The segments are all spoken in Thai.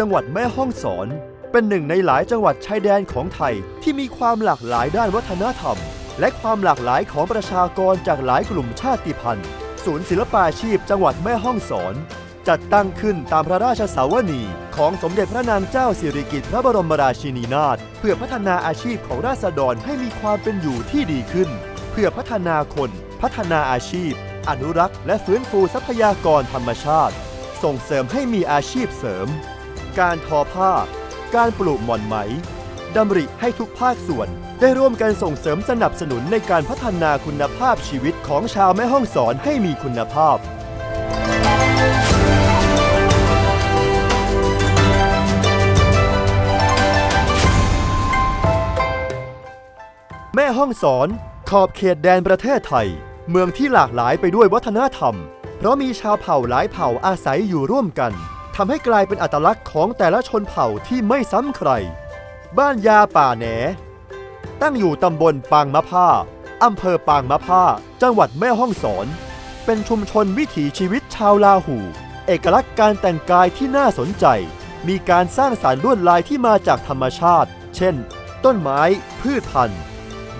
จังหวัดแม่ฮ่องสอน เป็นหนึ่งในหลายจังหวัดชายแดนของไทยที่มีความหลากหลายด้านวัฒนธรรม และความหลากหลายของประชากรจากหลายกลุ่มชาติพันธุ์ ศูนย์ศิลปาชีพจังหวัดแม่ฮ่องสอน จัดตั้งขึ้นตามพระราชสาวนีของสมเด็จพระนางเจ้าสิริกิติ์พระบรมราชินีนาถเพื่อพัฒนาอาชีพของราษฎรให้มีความเป็นอยู่ที่ดีขึ้น เพื่อพัฒนาคน พัฒนาอาชีพ อนุรักษ์ และฟื้นฟูทรัพยากรธรรมชาติ ส่งเสริมให้มีอาชีพเสริม การทอผ้า การปลูกหม่อนไหมดำริให้ทุกภาคส่วน ได้ร่วมกันส่งเสริมสนับสนุนในการพัฒนาคุณภาพชีวิตของชาวแม่ฮ่องสอนให้มีคุณภาพ แม่ห้องสอนขอบเขตแดนประเทศไทย เมืองที่หลากหลายไปด้วยวัฒนธรรม เพราะมีชาวเผ่าหลายเผ่าอาศัยอยู่ร่วมกัน ทำให้กลายเป็นอัตลักษณ์ของแต่ละชนเผ่าที่ไม่ซ้ำใคร บ้านยาป่าแหน ตั้งอยู่ตำบลปางมะผ้าอำเภอปางมะผ้า จังหวัดแม่ฮ่องสอน เป็นชุมชนวิถีชีวิตชาวลาหู เอกลักษณ์การแต่งกายที่น่าสนใจ มีการสร้างสารรค์ลวดลายที่มาจากธรรมชาติ เช่น ต้นไม้ พืชพันธุ์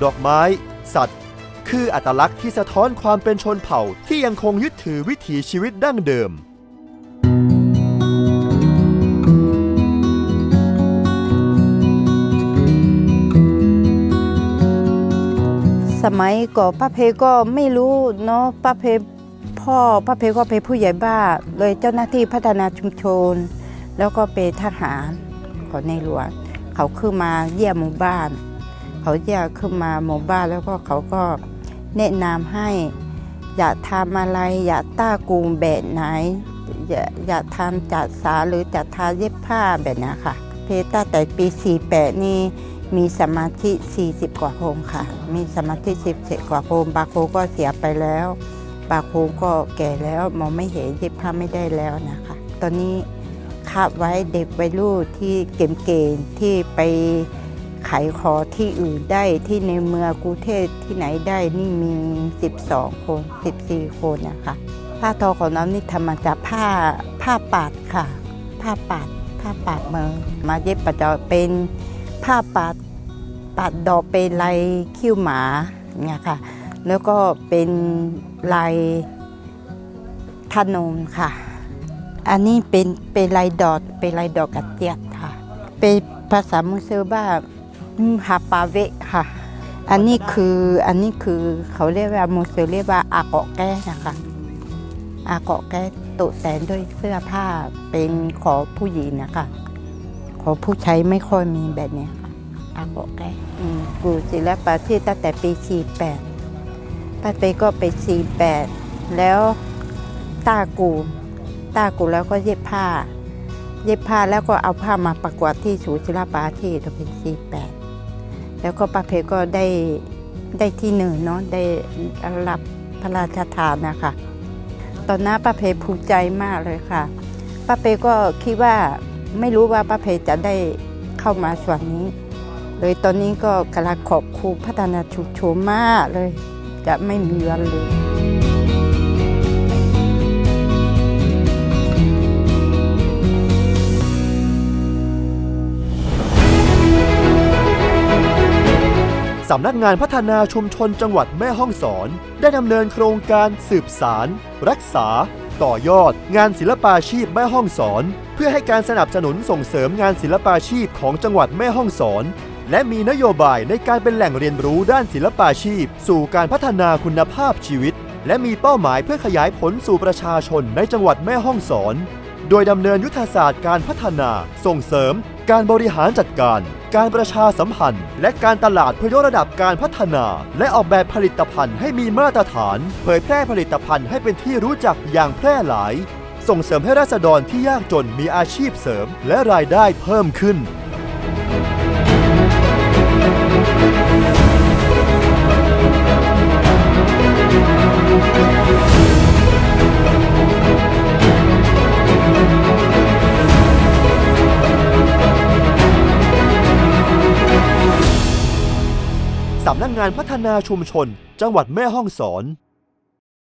ดอกไม้ สัตว์ คืออัตลักษณ์ที่สะท้อนความเป็นชนเผ่าที่ยังคงยึดถือวิถีชีวิตดั้งเดิม สมัยก่อนป้าเพก็ไม่รู้เนาะป้าเพพ่อป้าเพก็เป็นผู้ใหญ่บ้านเลยเจ้าหน้าที่พัฒนาชุมชน แล้วก็เป็นทหารของในหลวงเขาขึ้นมาเยี่ยมหมู่บ้าน เขาเยี่ยมขึ้นมาหมู่บ้านแล้วก็เขาก็แนะนำให้ อย่าทำอะไรอย่าต้ากูมแบบไหน อยาอยาทำจัดสาหรือจัดทาเย็บผ้าแบบนี้ค่ะ เพตั้งแต่ปี 48 นี่ มีสมาธิ 40 กว่าโคมค่ะ มีสมาธิ10กว่าโคมบาโคก็เสียไปแล้ว บาโคก็แก่แล้วมองไม่เห็นเย็บผ้าไม่ได้แล้วนะคะ ตอนนี้คาบไว้เด็กวัยรุ่นที่เก่งๆที่ไปขายคอที่อื่นได้ที่ในเมืองกรุงเทพที่ไหนได้นี่มี 12 คน 14 คนนะคะผ้าทอของน้ำนี่ทำมาจากผ้าผ้าปัดค่ะ ผ้าปัดผ้าปัดเมืองมาเย็บประจอเป็น ผ้าปัดปัดดอกเป็นลายคิ้วหมาเนี่ยค่ะ แล้วก็เป็นลายธนงค่ะ อันนี้เป็นเป็นลายดอกเป็นลายดอกกระเจียดค่ะ เป็นภาษามุสลิมว่าฮาปาเวค่ะ อันนี้คืออันนี้คือเขาเรียกว่ามุสลิมเรียกว่าอาเกาะแก้นะคะอาเกาะแก้ตกแต่งด้วยเสื้อผ้าเป็นของผู้หญิงนะคะ ของผู้ใช้ไม่ค่อยมีแบบเนี้ยค่ะอาเกาะแก้อืมกูศิลปาที่ตั้งแต่ปี 48ป้าเตก็ไป 48 แล้วตากูตากูแล้วก็เย็บผ้า เย็บผ้าแล้วก็เอาผ้ามาประกวดที่ศูนย์ศิลปาที่ตัวเป็น 48 แล้วก็ป้าเพก็ได้ได้ที่หนึ่งเนาะได้รับพระราชทานนะคะตอนนั้นป้าเพภูมิใจมากเลยค่ะป้าเพก็คิดว่า ไม่รู้ว่าป้าเพจะได้เข้ามาส่วนนี้ เลยตอนนี้ก็กำลังขอบครูพัฒนาชุมชนมากเลย จะไม่มีวันเลยสำนักงานพัฒนาชุมชนจังหวัดแม่ฮ่องสอน ได้ดำเนินโครงการสืบสาร รักษา ต่อยอด งานศิลปาชีพแม่ฮ่องสอน เพื่อให้การสนับสนุนส่งเสริมงานศิลปาชีพของจังหวัดแม่ฮ่องสอน และมีนโยบายในการเป็นแหล่งเรียนรู้ด้านศิลปาชีพ สู่การพัฒนาคุณภาพชีวิต และมีเป้าหมายเพื่อขยายผลสู่ประชาชนในจังหวัดแม่ฮ่องสอน โดยดำเนินยุทธศาสตร์การพัฒนา ส่งเสริม การบริหารจัดการ การประชาสัมพันธ์ และการตลาดเพื่อยกระดับการพัฒนา และออกแบบผลิตภัณฑ์ให้มีมาตรฐาน เผยแพร่ผลิตภัณฑ์ให้เป็นที่รู้จักอย่างแพร่หลาย ส่งเสริมให้ราษฎรที่ยากจนมีอาชีพเสริม และรายได้เพิ่มขึ้นำนักงานพัฒนาชุมชน จังหวัดแม่ฮ่องสอน